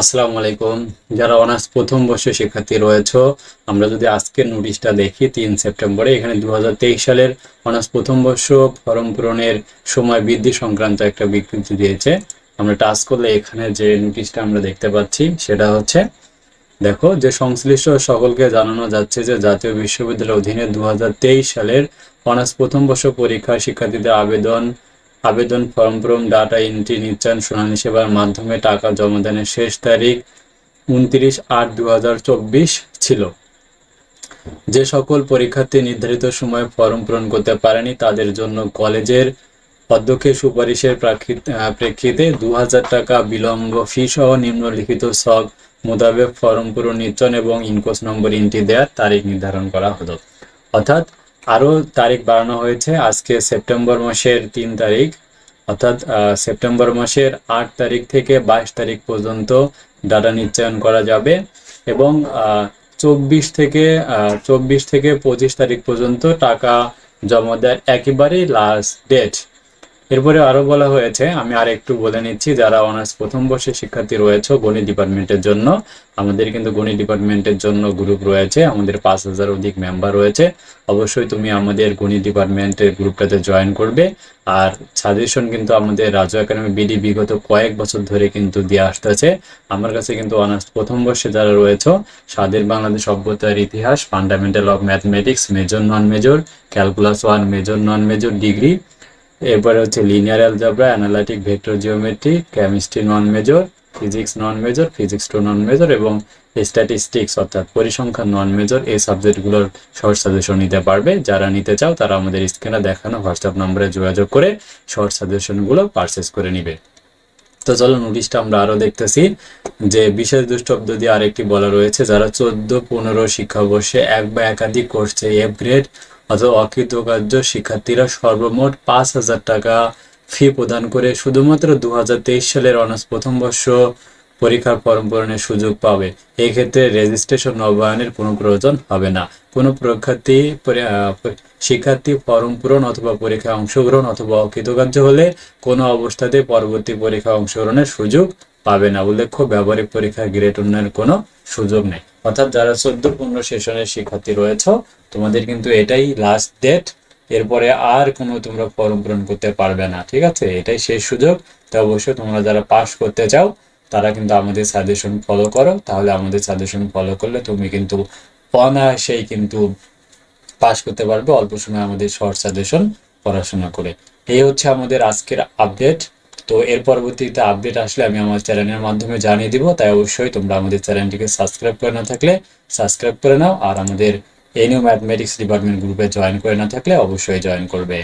আসসালামু আলাইকুম। যারা অনার্স প্রথম বর্ষের শিক্ষার্থী রয়েছে, আমরা যদি আজকের নোটিশটা দেখি, তিন সেপ্টেম্বরে, এখানে দু সালের অনার্স প্রথম বর্ষ ফর্ম পূরণের সময় বৃদ্ধি সংক্রান্ত একটা বিজ্ঞপ্তি দিয়েছে। আমরা টাচ করলে এখানে যে নোটিশটা আমরা দেখতে পাচ্ছি, সেটা হচ্ছে, দেখো, যে সংশ্লিষ্ট সকলকে জানানো যাচ্ছে যে জাতীয় বিশ্ববিদ্যালয়ের অধীনে দু হাজার তেইশ সালের অনার্স প্রথম বর্ষ পরীক্ষার শিক্ষার্থীদের আবেদন আবেদন ফর্ম পূরণ ডাটা এন্ট্রি নিশ্চয়ন শুনানি সেবার মাধ্যমে টাকা জমা দানের শেষ তারিখ উনত্রিশ আট দু ছিল। যে সকল পরীক্ষার্থী নির্ধারিত সময়ে ফর্ম পূরণ করতে পারেনি, তাদের জন্য কলেজের অধ্যক্ষের সুপারিশের প্রেক্ষিতে দু হাজার টাকা বিলম্ব ফি সহ নিম্নলিখিত সব মোতাবেক ফর্ম পূরণ নিশ্চয়ন এবং ইনকোস নম্বর এন্ট্রি দেওয়ার তারিখ নির্ধারণ করা হলো। অর্থাৎ আরও তারিখ বাড়ানো হয়েছে। আজকে সেপ্টেম্বর মাসের তিন তারিখ, অর্থাৎ সেপ্টেম্বর মাসের আট তারিখ থেকে বাইশ তারিখ পর্যন্ত ডাটা নিশ্চয়ন করা যাবে এবং চব্বিশ থেকে চব্বিশ থেকে পঁচিশ তারিখ পর্যন্ত টাকা জমা দেওয়ার একেবারেই লাস্ট ডেট এরপরে আরও বলা হয়েছে, আমি আর একটু বলে নিচ্ছি, যারা অনার্স প্রথম বর্ষের শিক্ষার্থী রয়েছে গণিত ডিপার্টমেন্টের জন্য, আমাদের কিন্তু গণিত ডিপার্টমেন্টের জন্য গ্রুপ রয়েছে, আমাদের পাঁচ হাজার অধিক মেম্বার রয়েছে। অবশ্যই তুমি আমাদের গণিত ডিপার্টমেন্টের গ্রুপটাতে জয়েন করবে। আর সাজেশন কিন্তু আমাদের রাজু একাডেমি বিডি বিগত কয়েক বছর ধরে কিন্তু দিয়ে আসতেছে। আমার কাছে কিন্তু অনার্স প্রথম বর্ষে যারা রয়েছে, স্বাধীন বাংলাদেশ সভ্যতার ইতিহাস fundamental of mathematics major non major calculus one major non major degree এরপরে হচ্ছে linear algebra analytic vector geometry chemistry non major physics non major physics two non major এবং স্ট্যাটিস্টিক্স অর্থাৎ পরিসংখ্যান নন মেজর এই সাবজেক্টগুলোর শর্ট সাজেশন নিতে পারবে। যারা নিতে চাও তারা আমাদের স্ক্রিনে দেখানো হোয়াটসঅ্যাপ নম্বরে যোগাযোগ করে শর্ট সাজেশনগুলো পারচেস করে নিবে। তো চলো নোটিশটা আমরা আরও দেখতেছি যে বিশেষ দুষ্টব্দ দিয়ে আরেকটি বলা রয়েছে, যারা চোদ্দ পনেরো শিক্ষাবর্ষে এক বা একাধিক কোর্সে এফ গ্রেড অথবা অকৃতকার্য শিক্ষার্থীরা সর্বমোট পাঁচ হাজার টাকা ফি প্রদান করে শুধুমাত্র দু সালের অনার্স প্রথম বর্ষ পরীক্ষার ফর্ম পূরণের সুযোগ পাবে। এক্ষেত্রে রেজিস্ট্রেশন নবায়নের কোনো প্রয়োজন হবে না। কোনো পরীক্ষার্থী আহ, শিক্ষার্থী ফর্ম পূরণ অথবা পরীক্ষায় অংশগ্রহণ অথবা অকৃতকার্য হলে কোনো অবস্থাতে পরবর্তী পরীক্ষায় অংশগ্রহণের সুযোগ পাবে না। উল্লেখ্য ব্যবহারিক পরীক্ষা গ্রেড উন্নয়নের কোনো সুযোগ নেই। অর্থাৎ যারা চোদ্দ পনেরো সেশনের শিক্ষার্থী রয়েছে, তোমাদের কিন্তু এটাই লাস্ট ডেট এরপরে আর কোনো তোমরা ফর্ম পূরণ করতে পারবে না, ঠিক আছে? এটাই শেষ সুযোগ। তো অবশ্যই তোমরা যারা পাস করতে চাও, তারা কিন্তু আমাদের সাজেশন ফলো করো। তাহলে আমাদের সাজেশন ফলো করলে তুমি কিন্তু অনায়াসেই কিন্তু পাস করতে পারবে। অল্প সময় আমাদের শর্ট সাজেশন পড়াশোনা করে। এই হচ্ছে আমাদের আজকের আপডেট তো এর পরবর্তীতে আপডেট আসলে আমি আমার চ্যানেলের মাধ্যমে জানিয়ে দিব, তাই অবশ্যই তোমরা আমাদের চ্যানেলটিকে সাবস্ক্রাইব করে না থাকলে সাবস্ক্রাইব করে নাও, আর আমাদের এনিউ ম্যাথমেটিক্স ডিপার্টমেন্ট গ্রুপে জয়েন করে না থাকলে অবশ্যই জয়েন করবে।